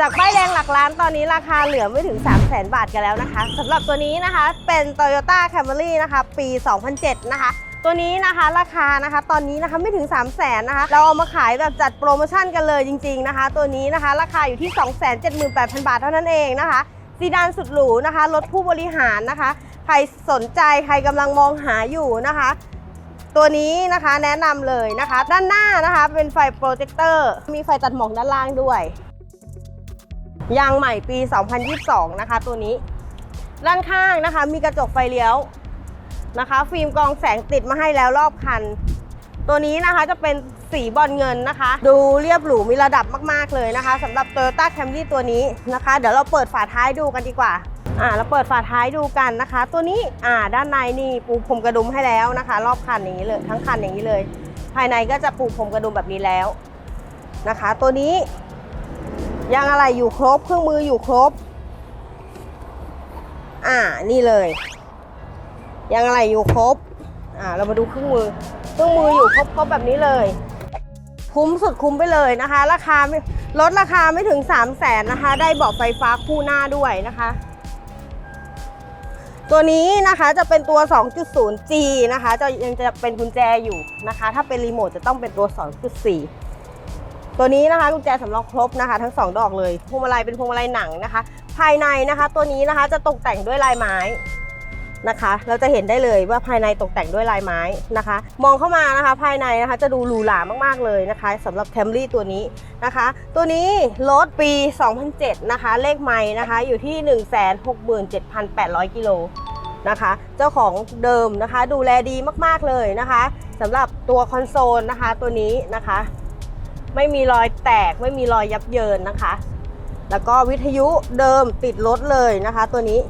จากป้ายแดงหลักล้านตอนนี้ราคาเหลือไม่ถึง 3 0 0 0 0 0บาทกันแล้วนะคะสำหรับตัวนี้นะคะเป็น Toyota Camry นะคะ ปี 2007 นะคะ ตัวนี้นะคะราคานะคะ ตอนนี้นะคะไม่ถึง 3 0 0 0 0 0นะคะ เราเอามาขายแบบจัดโปรโมชั่นกันเลยจริง ๆนะคะ ตัวนี้นะคะ ราคาอยู่ที่ 278,000 บาทเท่านั้นเองนะคะซีดานสุดหรูนะคะรถผู้บริหารนะคะ ใครสนใจใครกำลังมองหาอยู่นะคะ ตัวนี้นะคะแนะนำเลยนะคะ ด้านหน้านะคะเป็นไฟโปรเจคเตอร์มีไฟตัดหมอกด้านล่างด้วย ยางใหม่ปี 2022 นะคะ ตัวนี้ ด้านข้างนะคะ มีกระจกไฟเลี้ยวนะคะ ฟิล์มกองแสงติดมาให้แล้วรอบคัน ตัวนี้นะคะจะเป็นสีบอลเงินนะคะ ดูเรียบหรูมีระดับมากๆเลยนะคะสำหรับ Toyota Camry ตัวนี้นะคะ เดี๋ยวเราเปิดฝาท้ายดูกันดีกว่าอ่าเราเปิดฝาท้ายดูกันนะคะ ตัวนี้อ่าด้านในนี่ปูพรมกระดุมให้แล้วนะคะ รอบคันอย่างนี้เลยทั้งคันอย่างนี้เลย ภายในก็จะปูพรมกระดุมแบบนี้แล้วนะคะ ตัวนี้ ยางอะไรอยู่ครบเครื่องมืออยู่ครบ อ่านี่เลยยางอะไรอยู่ครบ อ่าเรามาดูเครื่องมือ เครื่องมืออยู่ครบครบแบบนี้เลย คุ้มสุดคุ้มไปเลยนะคะ ราคาลดราคาไม่ถึง 3 0 0แสนนะคะ ได้เบาะไฟฟ้าคู่หน้าด้วยนะคะ ตัวนี้นะคะจะเป็นตัว 2.0G นะคะ จะยังจะเป็นกุญแจอยู่นะคะ ถ้าเป็นรีโมทจะต้องเป็นตัว 2.4 ตัวนี้นะคะกุญแจสำรองครบนะคะ ทั้ง 2 ดอกเลยพวงมาลัยเป็นพวงมาลัยหนังนะคะ ภายในนะคะตัวนี้นะคะจะตกแต่งด้วยลายไม้นะคะ เราจะเห็นได้เลยว่าภายในตกแต่งด้วยลายไม้นะคะ มองเข้ามานะคะ ภายในนะคะจะดูหรูหรามากๆเลยนะคะสำหรับ Camry ตัวนี้นะคะ ตัวนี้รถปี 2007 นะคะ เลขไม้นะคะอยู่ที่ 167,800 กิโลนะคะ เจ้าของเดิมนะคะ ดูแลดีมากๆเลยนะคะสำหรับตัวคอนโซลนะคะ ตัวนี้นะคะ ไม่มีรอยแตกไม่มีรอยยับเยินนะคะ แล้วก็วิทยุเดิมติดรถเลยนะคะ ตัวนี้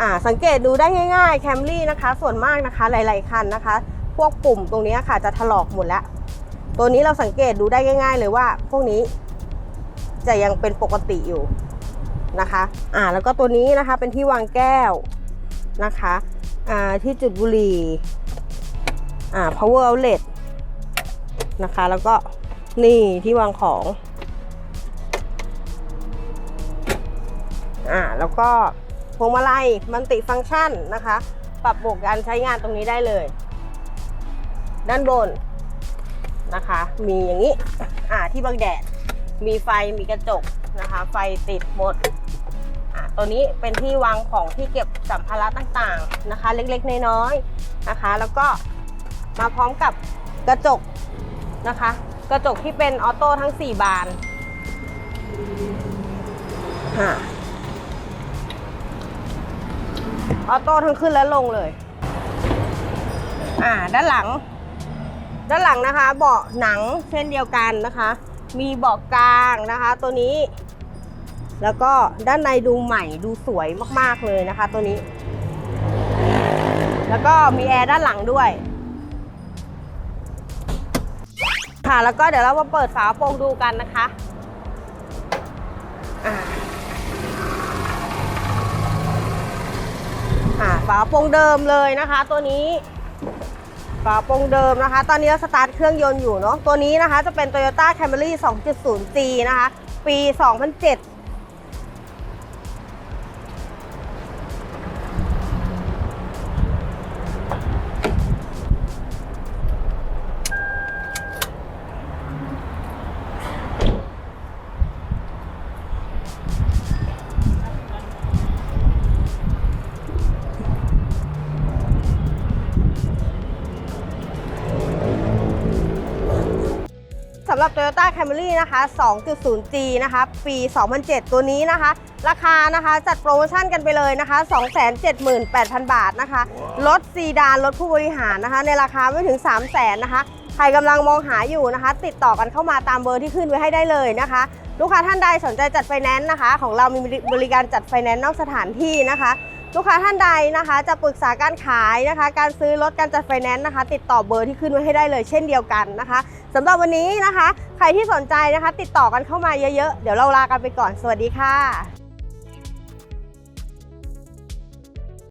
อ่าสังเกตดูได้ง่ายๆแคมรี่นะคะ ส่วนมากนะคะหลายๆคันนะคะ พวกปุ่มตรงนี้ค่ะจะถลอกหมดแล้ว ตัวนี้เราสังเกตดูได้ง่าย ๆ เลยว่า พวกนี้จะยังเป็นปกติอยู่นะคะอ่าแล้วก็ตัวนี้นะคะเป็นที่วางแก้วนะคะอ่าที่จุดบุหรี่อ่า power outlet นะคะ แล้วก็ นี่ที่วางของ อ่าแล้วก็พวงมาลัยมันติฟังก์ชันนะคะ ปรับโหมดการใช้งานตรงนี้ได้เลย ด้านบนนะคะ มีอย่างนี้ อ่าที่บังแดด มีไฟมีกระจกนะคะ ไฟติดหมดอ่าตัวนี้เป็นที่วางของที่เก็บสัมภาระต่างๆนะคะ เล็กๆน้อยๆนะคะ แล้วก็มาพร้อมกับกระจกนะคะ กระจกที่เป็นออโต้ทั้ง 4 บานออโต้ทั้งขึ้นและลงเลย อ่า ด้านหลัง ด้านหลังนะคะ เบาะหนังเช่นเดียวกันนะคะ มีเบาะกลางนะคะ ตัวนี้ แล้วก็ด้านในดูใหม่ดูสวยมากๆเลยนะคะ ตัวนี้ แล้วก็มีแอร์ด้านหลังด้วย ค่ะ แล้วก็เดี๋ยวเรามาเปิดฝาโปร่งดูกันนะคะอ่าอ่าฝาโปร่งเดิมเลยนะคะ ตัวนี้ฝาโปร่งเดิมนะคะ ตอนนี้เราสตาร์ทเครื่องยนต์อยู่เนาะตัวนี้นะคะจะเป็น Toyota Camry 2.0G นะคะ ปี 2007ำหรับ Toyota Camry นะคะ 2.0G นะคะ ปี 2007 ตัวนี้นะคะ ราคานะคะจัดโปรโมชั่นกันไปเลยนะคะ 278,000 บาทนะคะรถซีดานรถผู้บริหารนะคะ ในราคาไม่ถึง 3 0 0 0 0 0นะคะใครกำลังมองหาอยู่นะคะ ติดต่อกันเข้ามาตามเบอร์ที่ขึ้นไว้ให้ได้เลยนะคะ ลูกค้าท่านใดสนใจจัดไฟแนนซ์นะคะ ของเรามีบริการจัดไฟแนนซ์นอกสถานที่นะคะลูกค้าท่านใดนะคะ จะปรึกษาการขายนะคะ การซื้อรถการจัดไฟแนนซ์นะคะ ติดต่อเบอร์ที่ขึ้นไว้ให้ได้เลยเช่นเดียวกันนะคะ สำหรับวันนี้นะคะ ใครที่สนใจนะคะ ติดต่อกันเข้ามาเยอะๆ เดี๋ยวเราลากันไปก่อน สวัสดีค่ะ